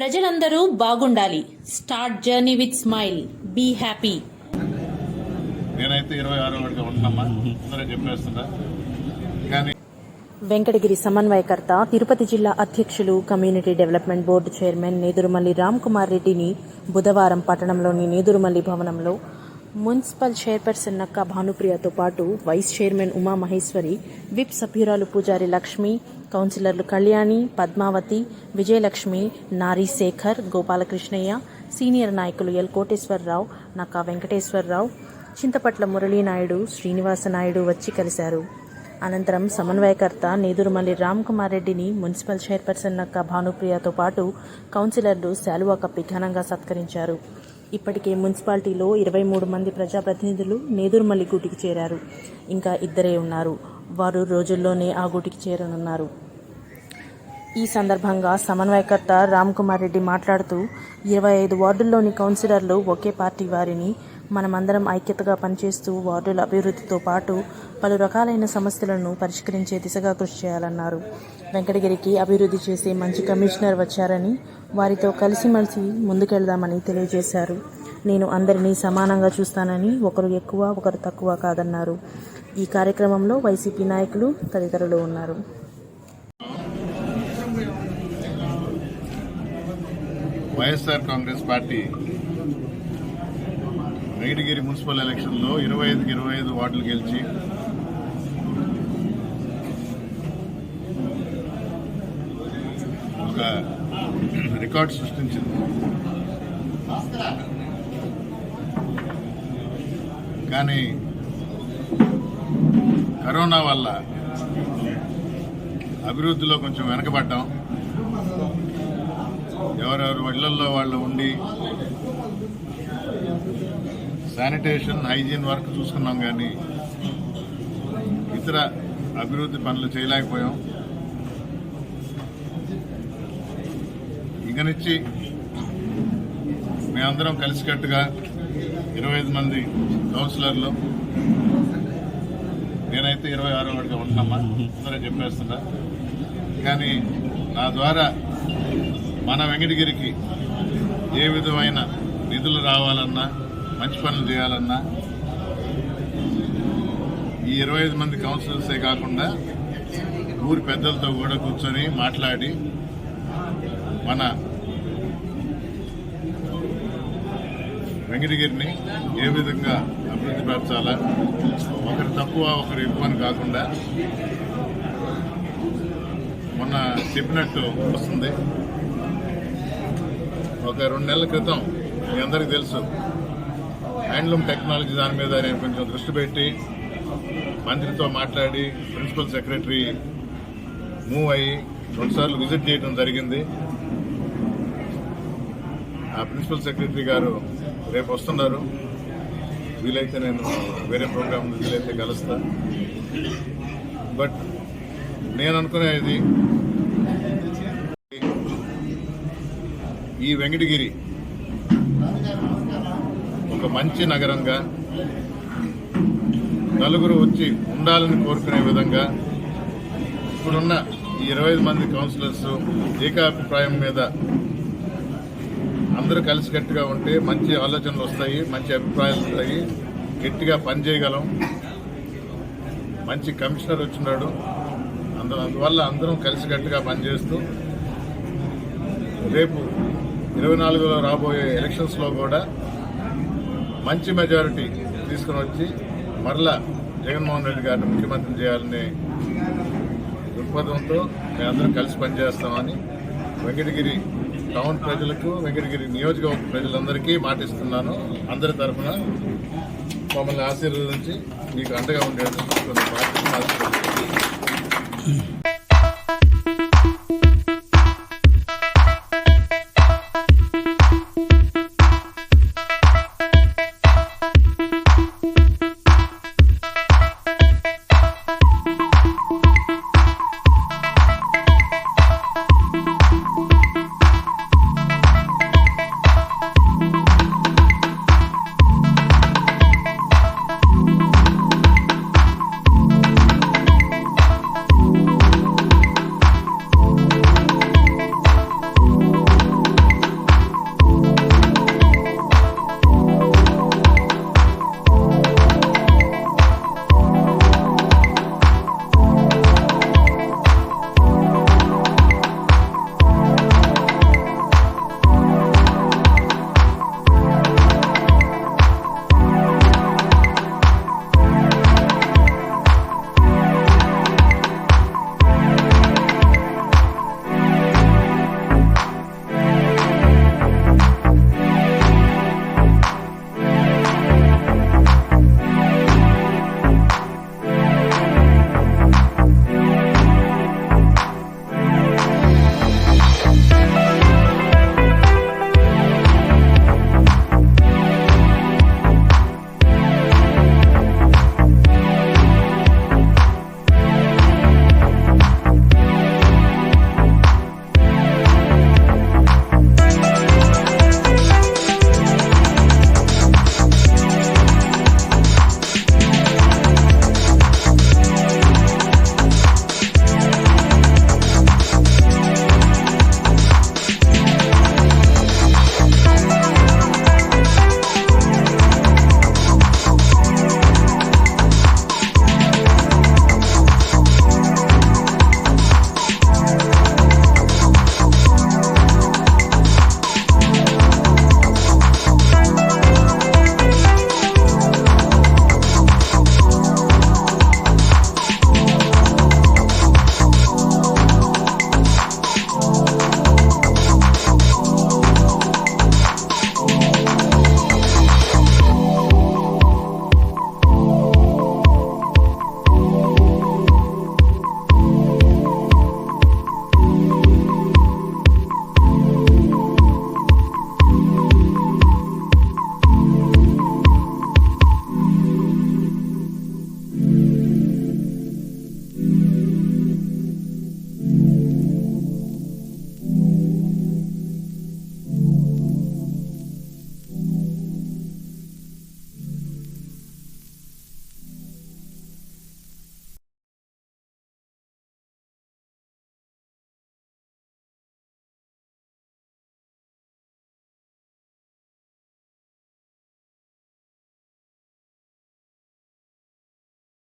ప్రజలందరూ బాగుండాలి. Start journey with smile be happy నేనైతే ఇరవై ఆరో వాడిగా ఉంటున్నామా అందరూ చెప్పేస్తున్నా కానీ వెంకటగిరి సమన్వయకర్త తిరుపతి జిల్లా అధ్యక్షులు community development board chairman Nedurumalli Ram Kumar రెడ్డిని బుధవారం పట్టణంలోని నేదురుమల్లి భవనంలో మున్సిపల్ చైర్పర్సన్ నక్క భానుప్రియతో పాటు vice chairman Uma Maheshwari whip సభ్యురాలు పూజారి లక్ష్మి కౌన్సిలర్లు కళ్యాణి పద్మావతి విజయలక్ష్మి నారీ శేఖర్ గోపాలకృష్ణయ్య సీనియర్ నాయకులు ఎల్ కోటేశ్వరరావు నక్కా వెంకటేశ్వరరావు చింతపట్ల మురళీనాయుడు శ్రీనివాస నాయుడు వచ్చి కలిశారు. అనంతరం సమన్వయకర్త నేదురుమల్లి రామ్ కుమార్ రెడ్డిని మున్సిపల్ చైర్పర్సన్ నక్క భానుప్రియతో పాటు కౌన్సిలర్లు శాలువా కప్పి ఘనంగా సత్కరించారు. ఇప్పటికే మున్సిపాలిటీలో ఇరవై మూడు మంది ప్రజాప్రతినిధులు నేదురుమల్లి గూటికి చేరారు. ఇంకా ఇద్దరే ఉన్నారు. వారు రోజుల్లోనే ఆ గూటికి చేరనున్నారు. ఈ సందర్భంగా సమన్వయకర్త రామ్ కుమార్ రెడ్డి మాట్లాడుతూ ఇరవై ఐదు వార్డుల్లోని కౌన్సిలర్లు ఒకే పార్టీ వారిని మనమందరం ఐక్యతగా పనిచేస్తూ వార్డుల అభివృద్ధితో పాటు పలు రకాలైన సమస్యలను పరిష్కరించే దిశగా కృషి చేయాలన్నారు. వెంకటగిరికి అభివృద్ధి చేసే మంచి కమిషనర్ వచ్చారని వారితో కలిసిమెలిసి ముందుకెళ్దామని తెలియజేశారు. నేను అందరినీ సమానంగా చూస్తానని ఒకరు ఎక్కువ ఒకరు తక్కువ కాదన్నారు. ఈ కార్యక్రమంలో వైసీపీ నాయకులు తదితరులు ఉన్నారు. వైఎస్ఆర్ కాంగ్రెస్ పార్టీ వెంకటగిరి మున్సిపల్ ఎలక్షన్లో ఇరవై ఐదుకి ఇరవై ఐదు వార్డులు గెలిచి ఒక రికార్డ్ సృష్టించింది. కానీ కరోనా వల్ల అభివృద్ధిలో కొంచెం వెనకబడ్డాం. ఎవరెవరు ఇళ్ళల్లో వాళ్ళు ఉండి శానిటేషన్ హైజీన్ వర్క్ చూసుకున్నాం కానీ ఇతర అభివృద్ధి పనులు చేయలేకపోయాం. ఇక నుంచి మేమందరం కలిసికట్టుగా ఇరవై ఐదు మంది కౌన్సిలర్లు నేనైతే ఇరవై ఆరో వాడిగా ఉంటున్నామా అందరూ చెప్పేస్తున్నా. కానీ నా ద్వారా మన వెంకటగిరికి ఏ విధమైన నిధులు రావాలన్నా మంచి పనులు చేయాలన్నా ఈ ఇరవై ఐదు మంది కౌన్సిలర్సే కాకుండా ఊరి పెద్దలతో కూడా కూర్చొని మాట్లాడి మన వెంకటగిరిని ఏ విధంగా అభివృద్ధి పరచాలా? ఒకరు తక్కువ ఒకరు ఎక్కువ అని కాకుండా మొన్న చెప్పినట్టు వస్తుంది. ఒక రెండు నెలల క్రితం మీ అందరికీ తెలుసు హ్యాండ్లూమ్ టెక్నాలజీ దాని మీద నేను కొంచెం దృష్టి పెట్టి మంత్రితో మాట్లాడి ప్రిన్సిపల్ సెక్రటరీ మూవ్ అయ్యి రెండుసార్లు విజిట్ చేయడం జరిగింది. ఆ ప్రిన్సిపల్ సెక్రటరీ గారు రేపు వస్తున్నారు. వీలైతే నేను వేరే ప్రోగ్రామ్ వీలైతే కలుస్తా. బట్ నేను అనుకునేది ఈ వెంకటగిరి ఒక మంచి నగరంగా నలుగురు వచ్చి ఉండాలని కోరుకునే విధంగా ఇప్పుడున్న ఈ ఇరవై ఐదు మంది కౌన్సిలర్స్ ఏకాభిప్రాయం మీద అందరూ కలిసికట్టుగా ఉంటే మంచి ఆలోచనలు వస్తాయి మంచి అభిప్రాయాలు వస్తాయి. గట్టిగా పనిచేయగలం మంచి కమిషనర్ వచ్చినాడు. అందు అందువల్ల అందరం కలిసికట్టుగా పనిచేస్తూ రేపు ఇరవై నాలుగులో రాబోయే ఎలక్షన్స్లో కూడా మంచి మెజారిటీ తీసుకుని వచ్చి మరలా జగన్మోహన్ రెడ్డి గారిని ముఖ్యమంత్రి చేయాలనే దృక్పథంతో మేమందరం కలిసి పనిచేస్తామని వెంకటగిరి టౌన్ ప్రజలకు వెంకటగిరి నియోజకవర్గ ప్రజలందరికీ మాటిస్తున్నాను. అందరి తరఫున మమ్మల్ని ఆశీర్వదించి మీకు అండగా ఉండేటట్టు కొన్ని మాటలు